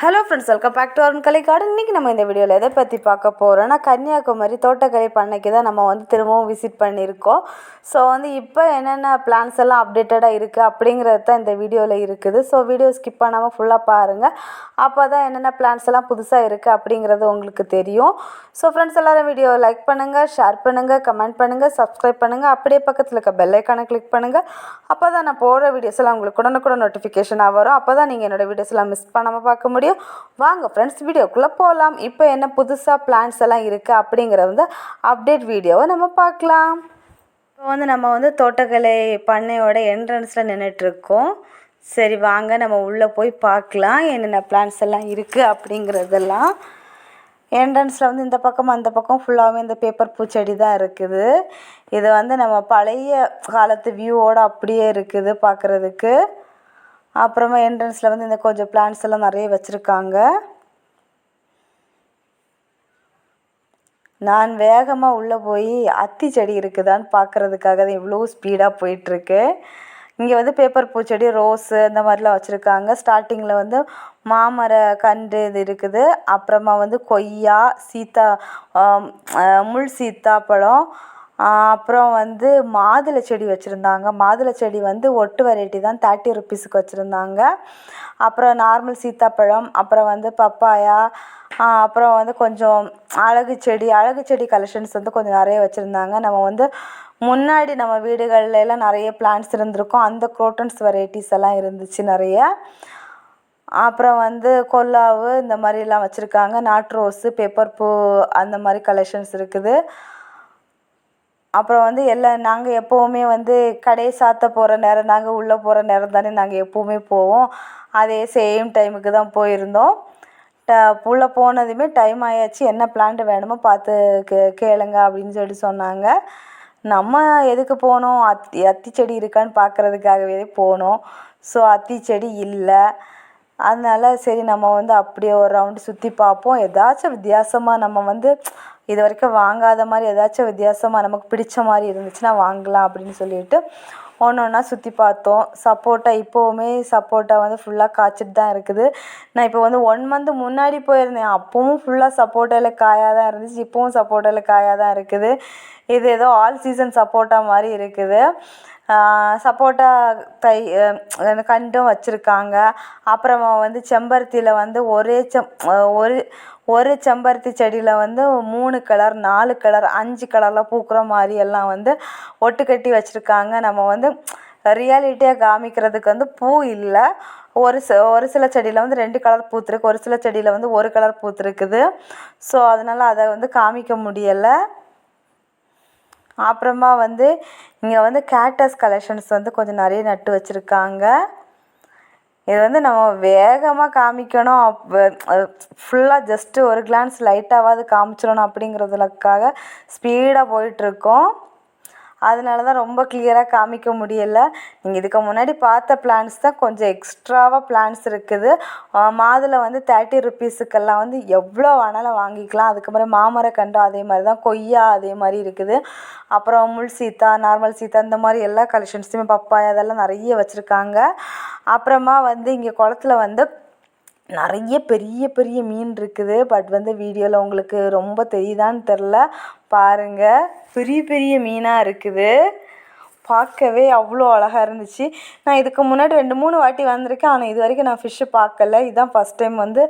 Hello friends welcome back to Arun Kalaikkadu இன்றைக்கி நம்ம இந்த வீடியோவில் எதை பற்றி பார்க்க போகிறோன்னா கன்னியாகுமரி தோட்டக்கலை பண்ணைக்கு தான் நம்ம வந்து திரும்பவும் விசிட் பண்ணியிருக்கோம். ஸோ வந்து இப்போ என்னென்ன பிளான்ஸ் எல்லாம் அப்டேட்டடாக இருக்குது அப்படிங்கிறது தான் இந்த வீடியோவில் இருக்குது. ஸோ வீடியோ ஸ்கிப் பண்ணாமல் ஃபுல்லாக பாருங்கள் அப்போ தான் என்னென்ன பிளான்ஸ் எல்லாம் புதுசாக இருக்குது அப்படிங்கிறது உங்களுக்கு தெரியும். ஸோ ஃப்ரெண்ட்ஸ் எல்லோரும் வீடியோவை லைக் பண்ணுங்கள் ஷேர் பண்ணுங்கள் கமெண்ட் பண்ணுங்கள் சப்ஸ்கிரைப் பண்ணுங்கள் அப்படியே பக்கத்தில் இருக்க பெல் ஐக்கானை கிளிக் பண்ணுங்கள் அப்போ தான் நான் போடுற வீடியோஸ் எல்லாம் உங்களுக்கு உடனுக்குடன் நோட்டிஃபிகேஷனாக வரும். அப்போ தான் நீங்கள் என்னோடய வீடியோஸ் எல்லாம் மிஸ் பண்ணாமல் பார்க்க முடியும். வாங்க ஃப்ரெண்ட்ஸ் வீடியோக்குள்ளே போகலாம் இப்போ என்ன புதுசாக பிளான்ஸ் எல்லாம் இருக்குது அப்படிங்கிற வந்து அப்டேட் வீடியோவை நம்ம பார்க்கலாம். இப்போ வந்து நம்ம வந்து தோட்டக்கலை பண்ணையோட என்ட்ரன்ஸில் நின்றுட்டுருக்கோம் சரி வாங்க நம்ம உள்ளே போய் பார்க்கலாம். என்னென்ன பிளான்ஸ் எல்லாம் இருக்குது அப்படிங்கிறதெல்லாம். என்ட்ரன்ஸில் வந்து இந்த பக்கம் அந்த பக்கம் ஃபுல்லாகவே இந்த பேப்பர் பூச்செடி தான் இருக்குது. இது வந்து நம்ம பழைய காலத்து வியூவோடு அப்படியே இருக்குது பார்க்குறதுக்கு. அப்புறமா என்ட்ரன்ஸில் வந்து இந்த கொஞ்சம் பிளான்ஸ் எல்லாம் நிறைய வச்சுருக்காங்க. நான் வேகமாக உள்ளே போய் அத்தி செடி இருக்குதான்னு பார்க்குறதுக்காக தான் இவ்வளோ ஸ்பீடாக போயிட்டுருக்கு. இங்கே வந்து பேப்பர் பூச்செடி ரோஸு இந்த மாதிரிலாம் வச்சுருக்காங்க. ஸ்டார்டிங்கில் வந்து மாமர கன்று இது இருக்குது. அப்புறமா வந்து கொய்யா சீத்தா முள் சீத்தாப்பழம் அப்புறம் வந்து மாதுளை செடி வச்சுருந்தாங்க. மாதுளை செடி வந்து ஒட்டு வெரைட்டி தான். தேர்ட்டி ருப்பீஸுக்கு வச்சுருந்தாங்க. அப்புறம் நார்மல் சீத்தாப்பழம் அப்புறம் வந்து பப்பாயா அப்புறம் வந்து கொஞ்சம் அழகு செடி அழகு செடி கலெக்ஷன்ஸ் வந்து கொஞ்சம் நிறைய வச்சுருந்தாங்க. நம்ம வந்து முன்னாடி நம்ம வீடுகளில் எல்லாம் நிறைய பிளான்ட்ஸ் இருந்திருக்கும். அந்த குரோட்டன்ஸ் வெரைட்டிஸ் எல்லாம் இருந்துச்சு நிறைய. அப்புறம் வந்து கொல்லாவு இந்த மாதிரிலாம் வச்சுருக்காங்க. நாட் ரோஸு பேப்பர் பூ அந்த மாதிரி கலெக்ஷன்ஸ் இருக்குது. அப்புறம் வந்து எல்லா நாங்கள் எப்போவுமே வந்து கடையை சாத்த போகிற நேரம் நாங்கள் உள்ளே போகிற நேரம் தானே நாங்கள் எப்போவுமே போவோம். அதே சேம் டைமுக்கு தான் போயிருந்தோம். ட உள்ளே போனதுமே டைம் ஆயாச்சு. என்ன பிளான்ட் வேணுமோ பார்த்து கே கேளுங்க அப்படின்னு சொல்லிட்டு சொன்னாங்க. நம்ம எதுக்கு போனோம்? அத்தி அத்தி செடி இருக்கான்னு பார்க்குறதுக்காகவே போனோம். ஸோ அத்தி செடி இல்லை. அதனால சரி நம்ம வந்து அப்படியே ஒரு ரவுண்டு சுற்றி பார்ப்போம். ஏதாச்சும் வித்தியாசமாக நம்ம வந்து இது வரைக்கும் வாங்காத மாதிரி ஏதாச்சும் வித்தியாசமாக நமக்கு பிடிச்ச மாதிரி இருந்துச்சுன்னா வாங்கலாம் அப்படின்னு சொல்லிட்டு ஒன்று ஒன்றா சுற்றி பார்த்தோம். சப்போட்டா இப்போவுமே சப்போட்டா வந்து ஃபுல்லாக காய்ச்சிட்டு தான் இருக்குது. நான் இப்போ வந்து ஒன் மந்த் முன்னாடி போயிருந்தேன். அப்போவும் ஃபுல்லாக சப்போட்டாவில் காயாக தான் இருந்துச்சு. இப்போவும் சப்போட்டாவில் காயாக தான் இருக்குது. இது ஏதோ ஆல் சீசன் சப்போட்டா மாதிரி இருக்குது. சப்போட்டா தை கண்டும் வச்சுருக்காங்க. அப்புறமா வந்து செம்பருத்தியில் வந்து ஒரே செம் ஒரு ஒரு செம்பருத்தி செடியில் வந்து மூணு கலர் நாலு கலர் அஞ்சு கலரில் பூக்கிற மாதிரி எல்லாம் வந்து ஒட்டு கட்டி வச்சுருக்காங்க. நம்ம வந்து ரியாலிட்டியாக காமிக்கிறதுக்கு வந்து பூ இல்லை. ஒரு ச ஒரு சில செடியில் வந்து ரெண்டு கலர் பூத்துருக்கு ஒரு சில செடியில் வந்து ஒரு கலர் பூத்துருக்குது. ஸோ அதனால் அதை வந்து காமிக்க முடியலை. அப்புறமா வந்து இங்கே வந்து கேட்டஸ் கலெக்ஷன்ஸ் வந்து கொஞ்சம் நிறைய நட்டு வச்சுருக்காங்க. இது வந்து நம்ம வேகமாக காமிக்கணும். ஃபுல்லாக ஜஸ்ட்டு ஒரு கிளான்ஸ் லைட்டாவது காமிச்சிடணும் அப்படிங்கிறதுக்காக ஸ்பீடாக போயிட்டுருக்கோம் அதனால தான் ரொம்ப கிளியராக காமிக்க முடியலை. நீங்கள் இதுக்கு முன்னாடி பார்த்த பிளான்ஸ் தான் கொஞ்சம் எக்ஸ்ட்ராவாக பிளான்ஸ் இருக்குது. மாதுளை வந்து தேர்ட்டி ருப்பீஸுக்கெல்லாம் வந்து எவ்வளோ வேணாலும் வாங்கிக்கலாம். அதுக்கப்புறம் மாமரக்கண்டு அதே மாதிரி தான் கொய்யா அதே மாதிரி இருக்குது. அப்புறம் முள் சீத்தா நார்மல் சீத்தா இந்த மாதிரி எல்லா கலெக்ஷன்ஸுமே பப்பாயா அதெல்லாம் நிறைய வச்சுருக்காங்க. அப்புறமா வந்து இங்கே குளத்துல வந்து நிறைய பெரிய பெரிய மீன் இருக்குது. பட் வந்து வீடியோவில் உங்களுக்கு ரொம்ப தெரியுதான்னு தெரில பாருங்கள் பெரிய பெரிய மீனாக இருக்குது. பார்க்கவே அவ்வளோ அழகாக இருந்துச்சு. நான் இதுக்கு முன்னாடி ரெண்டு மூணு வாட்டி வந்திருக்கேன். ஆனால் இது வரைக்கும் நான் ஃபிஷ்ஷு பார்க்கல. இதுதான் ஃபஸ்ட் டைம் வந்து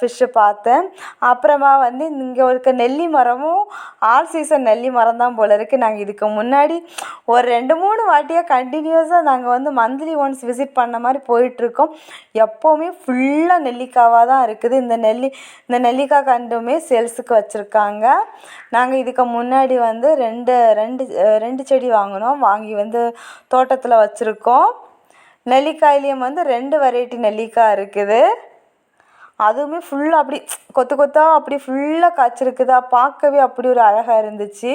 ஃபிஷ்ஷு பார்த்தேன். அப்புறமா வந்து இங்கே இருக்க நெல்லி மரமும் ஆல் சீசன் நெல்லி மரம் தான் போல் இருக்குது நாங்கள் இதுக்கு முன்னாடி ஒரு ரெண்டு மூணு வாட்டியாக கண்டினியூஸாக நாங்கள் வந்து மந்த்லி ஒன்ஸ் விசிட் பண்ண மாதிரி போயிட்டுருக்கோம். எப்போவுமே ஃபுல்லாக நெல்லிக்காவாக தான் இருக்குது. இந்த நெல்லி இந்த நெல்லிக்காய் கண்டுமே சேல்ஸுக்கு வச்சுருக்காங்க. நாங்கள் இதுக்கு முன்னாடி வந்து ரெண்டு ரெண்டு ரெண்டு செடி வாங்கினோம். வாங்கி வாங்கி வந்து தோட்டத்தில் வச்சுருக்கோம். நெல்லிக்காயிலையும் வந்து ரெண்டு வெரைட்டி நெல்லிக்காய் இருக்குது. அதுவுமே ஃபுல்லாக அப்படி கொத்து கொத்தாக அப்படி ஃபுல்லாக காய்ச்சிருக்குதா? பார்க்கவே அப்படி ஒரு அழகாக இருந்துச்சு.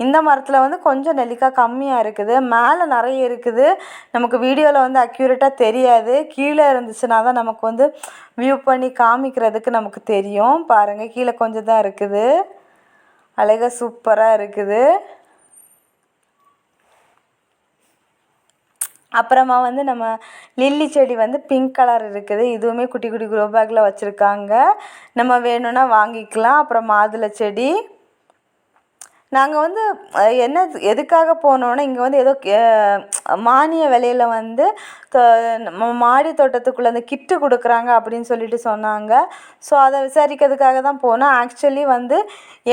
இந்த மரத்தில் வந்து கொஞ்சம் நெல்லிக்காய் கம்மியாக இருக்குது. மேலே நிறைய இருக்குது. நமக்கு வீடியோவில் வந்து அக்யூரேட்டாக தெரியாது. கீழே இருந்துச்சுன்னா தான் நமக்கு வந்து வியூ பண்ணி காமிக்கிறதுக்கு நமக்கு தெரியும். பாருங்கள் கீழே கொஞ்சம் தான் இருக்குது. அழகாக சூப்பராக இருக்குது. அப்புறமா வந்து நம்ம லில்லி செடி வந்து பிங்க் கலர் இருக்குது. இதுவுமே குட்டி குட்டி க்ரோ பேக்கில் வச்சுருக்காங்க. நம்ம வேணும்னா வாங்கிக்கலாம். அப்புறம் மாதுளை செடி. நாங்கள் வந்து என்ன எதுக்காக போனோன்னா இங்கே வந்து ஏதோ மானிய விலையில வந்து மாடி தோட்டத்துக்குள்ளே அந்த கிட்டு கொடுக்குறாங்க அப்படின்னு சொல்லிட்டு சொன்னாங்க. ஸோ அதை விசாரிக்கிறதுக்காக தான் போனோம். ஆக்சுவலி வந்து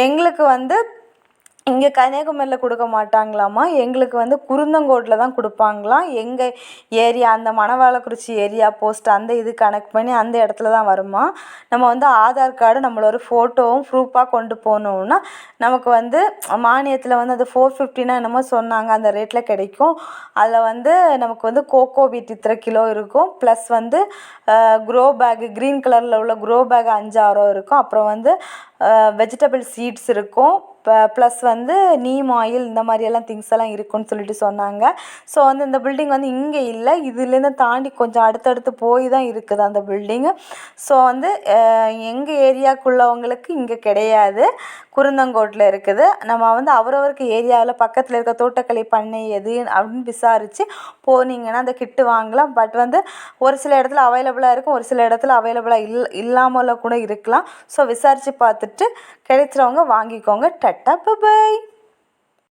எங்களுக்கு வந்து இங்கே கன்னியாகுமரியில் கொடுக்க மாட்டாங்களாமா எங்களுக்கு வந்து குருந்தங்கோட்டில் தான் கொடுப்பாங்களாம். எங்கள் ஏரியா அந்த மணவாளக்குறிச்சி ஏரியா போஸ்ட் அந்த இது கனெக்ட் பண்ணி அந்த இடத்துல தான் வருமா? நம்ம வந்து ஆதார் கார்டு நம்மளோட ஃபோட்டோவும் ப்ரூஃபாக கொண்டு போனோம்னா நமக்கு வந்து மானியத்தில் வந்து அது ஃபோர் ஃபிஃப்டினா என்னமோ சொன்னாங்க. அந்த ரேட்டில் கிடைக்கும். அதில் வந்து நமக்கு வந்து கோகோ பீட் இத்தனை கிலோ இருக்கும். ப்ளஸ் வந்து க்ரோ பேக் க்ரீன் கலரில் உள்ள க்ரோ பேக் அஞ்சாயிரம் இருக்கும். அப்புறம் வந்து வெஜிடபிள் சீட்ஸ் இருக்கும். ப்ளஸ் வந்து நீம் ஆயில் இந்த மாதிரியெல்லாம் திங்ஸ் எல்லாம் இருக்குன்னு சொல்லிட்டு சொன்னாங்க. ஸோ வந்து இந்த பில்டிங் வந்து இங்கே இல்லை. இதுலேருந்து தாண்டி கொஞ்சம் அடுத்தடுத்து போய் தான் இருக்குது அந்த பில்டிங்கு ஸோ வந்து எங்கள் ஏரியாக்குள்ளவங்களுக்கு இங்கே கிடையாது. குருந்தங்கோட்டில் இருக்குது. நம்ம வந்து அவரவருக்கு ஏரியாவில் பக்கத்தில் இருக்க தோட்டக்கலை பண்ணை எது அப்படின்னு விசாரித்து போனீங்கன்னா அந்த கிட்டு வாங்கலாம். பட் வந்து ஒரு சில இடத்துல அவைலபிளாக இருக்கும். ஒரு சில இடத்துல அவைலபிளாக இல் இல்லாமல் கூட இருக்கலாம். ஸோ விசாரித்து பார்த்துட்டு கிடைச்சிறவங்க வாங்கிக்கோங்க. Ta-ta by